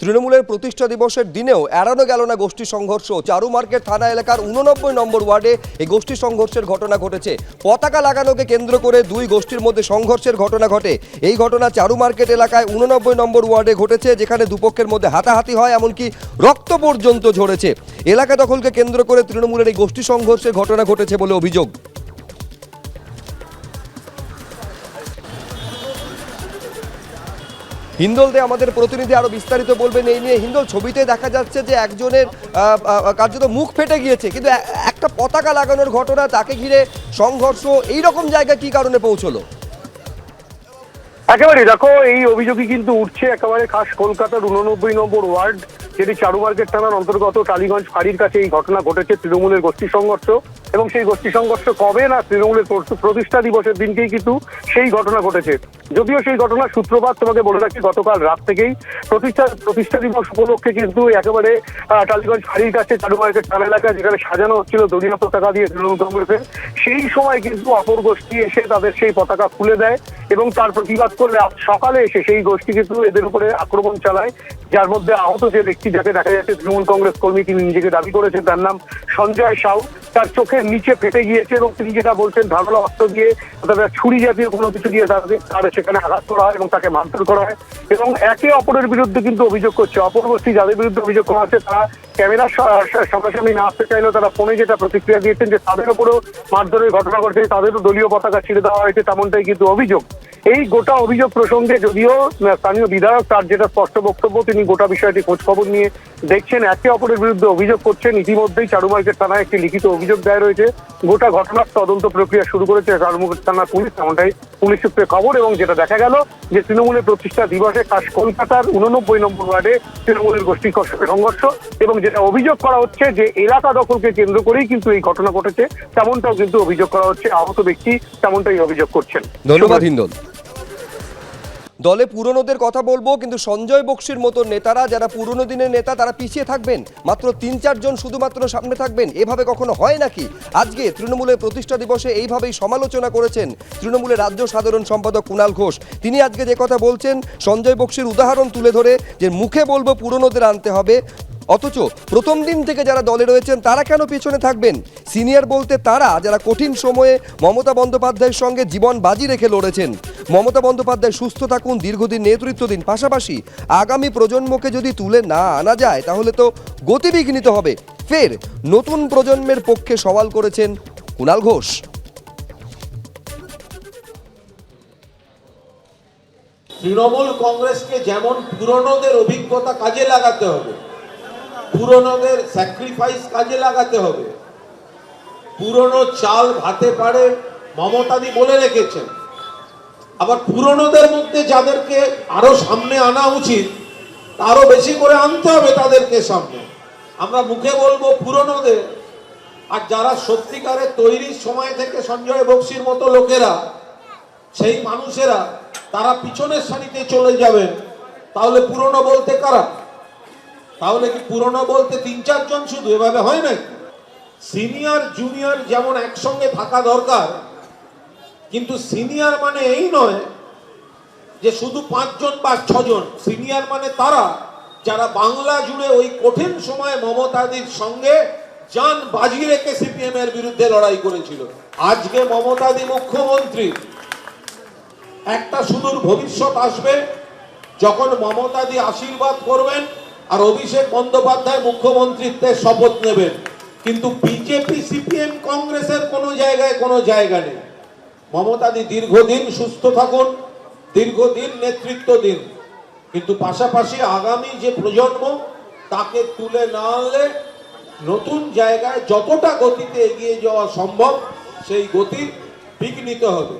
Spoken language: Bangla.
তৃণমূলের প্রতিষ্ঠা দিবসের দিনেও এড়ানো গেল না গোষ্ঠী সংঘর্ষ। চারু মার্কেট থানা এলাকার উননব্বই নম্বর ওয়ার্ডে এই গোষ্ঠী সংঘর্ষের ঘটনা ঘটেছে। পতাকা লাগানোকে কেন্দ্র করে দুই গোষ্ঠীর মধ্যে সংঘর্ষের ঘটনা ঘটে। এই ঘটনা চারু মার্কেট এলাকায় উননব্বই নম্বর ওয়ার্ডে ঘটেছে, যেখানে দুপক্ষের মধ্যে হাতাহাতি হয়, এমনকি রক্ত পর্যন্ত ঝরেছে। এলাকা দখলকে কেন্দ্র করে তৃণমূলের এই গোষ্ঠী সংঘর্ষের ঘটনা ঘটেছে বলে অভিযোগ। হিন্দলদে আমাদের প্রতিনিধি আরও বিস্তারিত বলবেন, এই নিয়ে হিন্দল ছবিতে দেখা যাচ্ছে যে একজনের কার্যত মুখ ফেটে গিয়েছে, কিন্তু একটা পতাকা লাগানোর ঘটনা তাকে ঘিরে সংঘর্ষ, এই রকম জায়গায় কি কারণে পৌঁছলো? একেবারে, দেখো, এই অভিযোগই কিন্তু উঠছে একেবারে খাস কলকাতার উননব্বই নম্বর ওয়ার্ড, যেটি চারু মার্কেট থানার অন্তর্গত টালিগঞ্জ ফাঁড়ির কাছে এই ঘটনা ঘটেছে, তৃণমূলের গোষ্ঠী সংঘর্ষ। এবং সেই গোষ্ঠী সংঘর্ষ কবে না তৃণমূলের প্রত- প্রতিষ্ঠা দিবসের দিনকেই কিন্তু সেই ঘটনা ঘটেছে। যদিও সেই ঘটনার সূত্রপাত তোমাকে বলে রাখি, গতকাল রাত থেকেই প্রতিষ্ঠা প্রতিষ্ঠা দিবস উপলক্ষে কিন্তু একেবারে টালিগঞ্জ ফাঁড়ির কাছে চারু মার্কেট থানা এলাকা যেখানে সাজানো হচ্ছিল দলীয় পতাকা দিয়ে তৃণমূল কংগ্রেসের, সেই সময় কিন্তু অপর গোষ্ঠী এসে তাদের সেই পতাকা খুলে দেয় এবং তার প্রতিবাদ করলে সকালে এসে সেই গোষ্ঠী কিন্তু এদের উপরে আক্রমণ চালায়, যার মধ্যে আহত যে ব্যক্তি যাকে দেখা যাচ্ছে তৃণমূল কংগ্রেস কর্মী তিনি নিজেকে দাবি করেছেন, তার নাম সঞ্জয় সাউ। তার চোখের নিচে ফেটে গিয়েছে এবং তিনি যেটা বলছেন, ধারালো অস্ত্র দিয়ে অথবা ছুরি জাতীয় কোনো কিছু দিয়ে তাকে তার সেখানে আঘাত করা হয় এবং তাকে মারধর করা হয়। এবং একে অপরের বিরুদ্ধে কিন্তু অভিযোগ করছে। অপরবর্তী যাদের বিরুদ্ধে অভিযোগ করা হচ্ছে, তারা ক্যামেরার সামনাসামনি না আসতে চাইলেও তারা ফোনে যেটা প্রতিক্রিয়া দিয়েছেন যে তাদের উপরেও মারধরের ঘটনা ঘটেছে, তাদেরও দলীয় পতাকা ছিঁড়ে দেওয়া হয়েছে, তেমনটাই কিন্তু অভিযোগ। এই গোটা অভিযোগ প্রসঙ্গে যদিও স্থানীয় বিধায়ক তার যেটা স্পষ্ট বক্তব্য তিনি গোটা বিষয়টি খোঁজ খবর নিয়ে দেখছেন। একে অপরের বিরুদ্ধে অভিযোগ করছেন। ইতিমধ্যেই চারুমার্কেট থানায় একটি লিখিত অভিযোগ দায়ের রয়েছে গোটা ঘটনার তদন্ত প্রক্রিয়া শুরু করেছে চারু থানার পুলিশ। এমনটাই পুলিশ সূত্রে খবর এবং যেটা দেখা গেল যে তৃণমূলের প্রতিষ্ঠা দিবসে খাস কলকাতার উননব্বই নম্বর ওয়ার্ডে তৃণমূলের গোষ্ঠী সংঘর্ষ এবং যেটা অভিযোগ করা হচ্ছে যে এলাকা দখলকে কেন্দ্র করেই কিন্তু এই ঘটনা ঘটেছে তেমনটাও কিন্তু অভিযোগ করা হচ্ছে। আহত ব্যক্তি তেমনটাই অভিযোগ করছেন। ধন্যবাদ হিন্দল। দলে পুরনোদের কথা বলব, কিন্তু সঞ্জয় বক্সির মতো নেতারা, যারা পুরনো দিনের নেতা, তারা পিছিয়ে থাকবেন। মাত্র তিন চারজন শুধুমাত্র সামনে থাকবেন। এভাবে কখনো হয় নাকি? আজকে তৃণমূলের প্রতিষ্ঠা দিবসে এইভাবেই সমালোচনা করেছেন তৃণমূলের রাজ্য সাধারণ সম্পাদক কুণাল ঘোষ। তিনি আজকে যে কথা বলছেন, সঞ্জয় বক্সির উদাহরণ তুলে ধরে যে, মুখে বলব পুরনোদের আনতে হবে অথচ প্রথম দিন থেকে যারা দলে রয়েছেন, তারা কেন পেছনে থাকবেন? সিনিয়র বলতে তারা যারা কঠিন সময়ে মমতা বন্দ্যোপাধ্যায়ের সঙ্গে জীবন বাজি রেখে লড়েছেন। মমতা বন্দ্যোপাধ্যায় সুস্থ থাকুন, দীর্ঘদিন নেতৃত্ব দিন। পাশাপাশি আগামী প্রজন্মকে যদি তুলে না আনা যায়, তাহলে তো গতিবিঘ্নিত হবে। ফের নতুন প্রজন্মের পক্ষে সওয়াল করেছেন কুণাল ঘোষ। তৃণমূল কংগ্রেসকে যেমন পুরনোদের অভিজ্ঞতা কাজে লাগাতে হবে পুরনোদের স্যাক্রিফাইস কাজে লাগাতে হবে। পুরনো চাল ভাতে পারে মমতাদি বলে রেখেছেন। আবার পুরনোদের মধ্যে যাদেরকে আরও সামনে আনা উচিত আরও বেশি করে আনতে হবে তাদেরকে সামনে। আমরা মুখে বলব পুরনোদের, আর যারা সত্যিকারের তৈরির সময় থেকে সঞ্জয় বক্সির মতো লোকেরা, সেই মানুষেরা, তারা পিছনের সারিতে চলে যাবেন, তাহলে পুরনো বলতে কারা? তাহলে কি পুরনো বলতে তিন চারজন শুধু? এভাবে হয় নাকি সিনিয়র জুনিয়র যেমন একসঙ্গে থাকা দরকার, কিন্তু সিনিয়র মানে এই নয় যে শুধু পাঁচজন বা ছজন। সিনিয়র মানে তারা যারা বাংলা জুড়ে ওই কঠিন সময়ে মমতাদির সঙ্গে যান বাজি রেখে সিপিএম এর বিরুদ্ধে লড়াই করেছিল। আজকে মমতাদি মুখ্যমন্ত্রী। একটা সুদূর ভবিষ্যৎ আসবে, যখন মমতাদি আশীর্বাদ করবেন আর অভিষেক বন্দ্যোপাধ্যায় মুখ্যমন্ত্রীত্বের শপথ নেবেন। কিন্তু বিজেপি, সিপিএম, কংগ্রেসের কোনো জায়গায় কোনো জায়গা নেই। মমতাদি দীর্ঘদিন সুস্থ থাকুন, দীর্ঘদিন নেতৃত্ব দিন। কিন্তু পাশাপাশি আগামী যে প্রজন্ম, তাকে তুলে না আনলে নতুন জায়গায় যতটা গতিতে এগিয়ে যাওয়া সম্ভব, সেই গতি বিঘ্নিত হবে।